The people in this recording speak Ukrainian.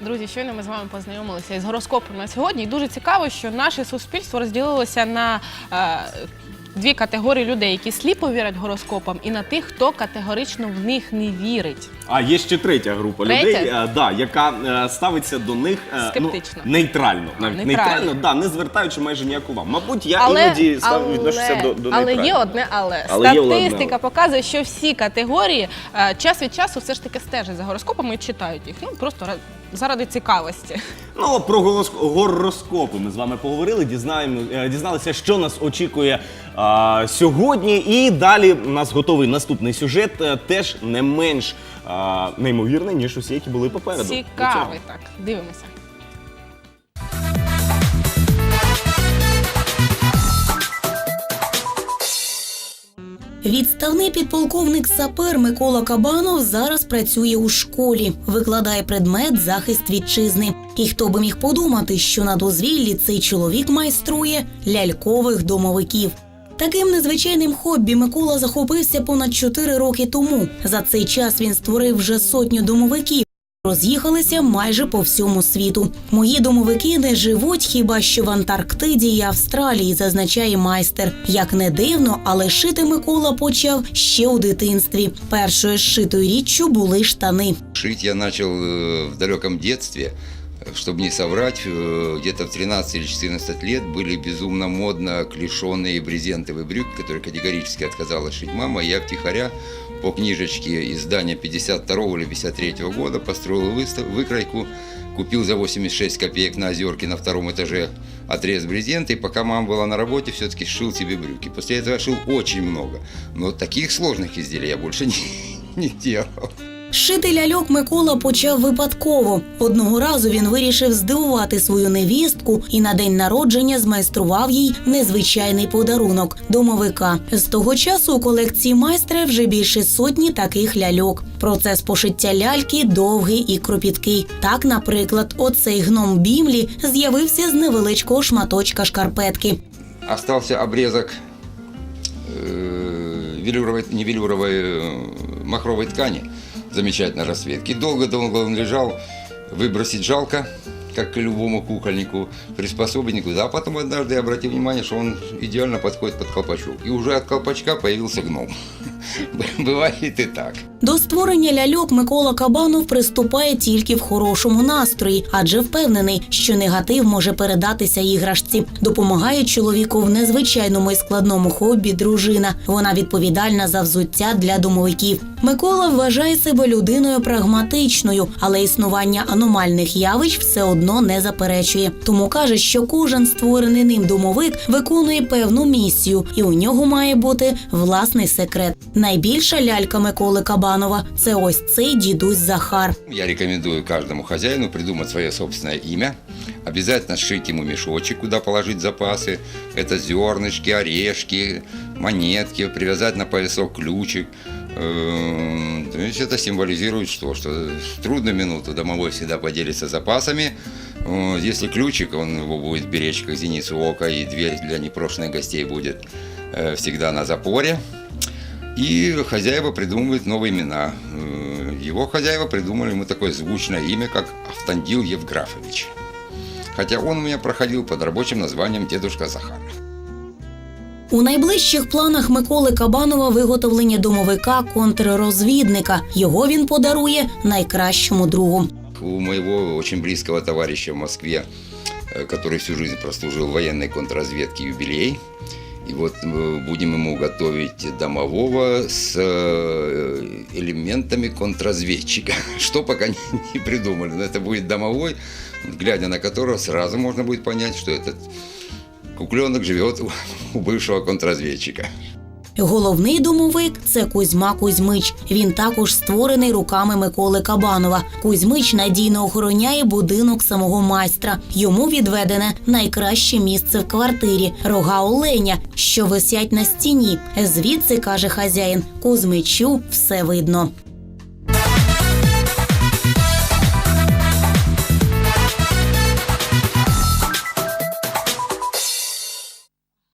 Друзі, щойно ми з вами познайомилися із гороскопом на сьогодні. І дуже цікаво, що наше суспільство розділилося на е, дві категорії людей, які сліпо вірять гороскопам, і на тих, хто категорично в них не вірить. А є ще третя група Третя? людей, е, да, яка е, ставиться до них е, Скептично. Ну, нейтрально. Навіть Нейтрально. нейтрально, да, не звертаючи майже ніяку увагу. Мабуть, я але, іноді став, відношуся до, до але нейтрально. є одне але. Але є одне Статистика але. показує, що всі категорії е, час від часу все ж таки стежать за гороскопами і читають їх. Ну просто ра- заради цікавості. Ну, про голос- гороскопи ми з вами поговорили, дізнаємо, е, дізналися, що нас очікує а, сьогодні. І далі у нас готовий наступний сюжет, е, теж не менш а, неймовірний, ніж усі, які були попереду. До цього. Цікавий так. Дивимося. Відставний підполковник сапер Микола Кабанов зараз працює у школі, викладає предмет захист вітчизни. І хто би міг подумати, що на дозвіллі цей чоловік майструє лялькових домовиків. Таким незвичайним хобі Микола захопився понад 4 роки тому. За цей час він створив вже сотню домовиків. Роз'їхалися майже по всьому світу. Мої домовики не живуть хіба що в Антарктиді і Австралії, зазначає майстер. Як не дивно, але шити Микола почав ще у дитинстві. Першою шитою річчю були штани. Шить я начал э, в далекому детстве. Чтобы не соврать, э, где-то в 13 или 14 лет были безумно модно клешеные брезентовые брюки, которые категорически отказалась шить мама. Я втихаря по книжечке издания 52 или 53 года построил выстав- выкройку, купил за 86 копеек на Озерке на втором этаже отрез брезента, и пока мама была на работе, все-таки шил себе брюки. После этого я шил очень много, но таких сложных изделий я больше не, не делал. Шити ляльок Микола почав випадково. Одного разу він вирішив здивувати свою невістку і на день народження змайстрував їй незвичайний подарунок домовика. З того часу у колекції майстра вже більше сотні таких ляльок. Процес пошиття ляльки довгий і кропіткий. Так, наприклад, оцей гном Бімлі з'явився з невеличкого шматочка шкарпетки. Остался обрезок э, велюровой, не велюровой, э, махровой ткани замечательной расцветки. Долго-долго он лежал, выбросить жалко, как и любому кукольнику, приспособленнику. Да, а потом однажды я обратил внимание, что он идеально подходит под колпачок. И уже от колпачка появился гном. Бывает и так. До створення ляльок Микола Кабанов приступає тільки в хорошому настрої, адже впевнений, що негатив може передатися іграшці. Допомагає чоловіку в незвичайному і складному хобі дружина. Вона відповідальна за взуття для домовиків. Микола вважає себе людиною прагматичною, але існування аномальних явищ все одно не заперечує. Тому каже, що кожен створений ним домовик виконує певну місію, і у нього має бути власний секрет. Найбільша лялька Миколи Кабанова це ось цей дідусь Захар. Я рекомендую каждому хозяину придумать свое собственное имя. Обязательно сшить ему мешочек, куда положить запасы. Это зернышки, орешки, монетки, привязать на поясок ключик. Эм, То есть это символизирует что? Что в трудную минуту домовой всегда поделится запасами. Э, Если ключик, он его будет беречь как зеницу ока, и дверь для непрошенных гостей будет э, всегда на запоре. И хозяева придумывают новые имена. Э, Его хозяева придумали ему такое звучное имя, как Автандил Евграфович. Хотя он у меня проходил под рабочим названием «Дедушка Захар». У найближчих планах Миколи Кабанова виготовлення домовика контррозвідника. Його він подарує найкращому другу. У моего очень близкого товарища в Москве, э, который всю жизнь прослужил в военной контрразведке юбилей. И вот э, будем ему готовить домового с э, элементами контрразведчика. Что пока не, не придумали. Но это будет домовой, вот глядя на которого сразу можно будет понять, что этот кукленок живет у, бывшего контрразведчика. Головний домовик це Кузьма Кузьмич. Він також створений руками Миколи Кабанова. Кузьмич надійно охороняє будинок самого майстра. Йому відведене найкраще місце в квартирі рога оленя, що висять на стіні. Звідси каже хазяїн, Кузьмичу все видно.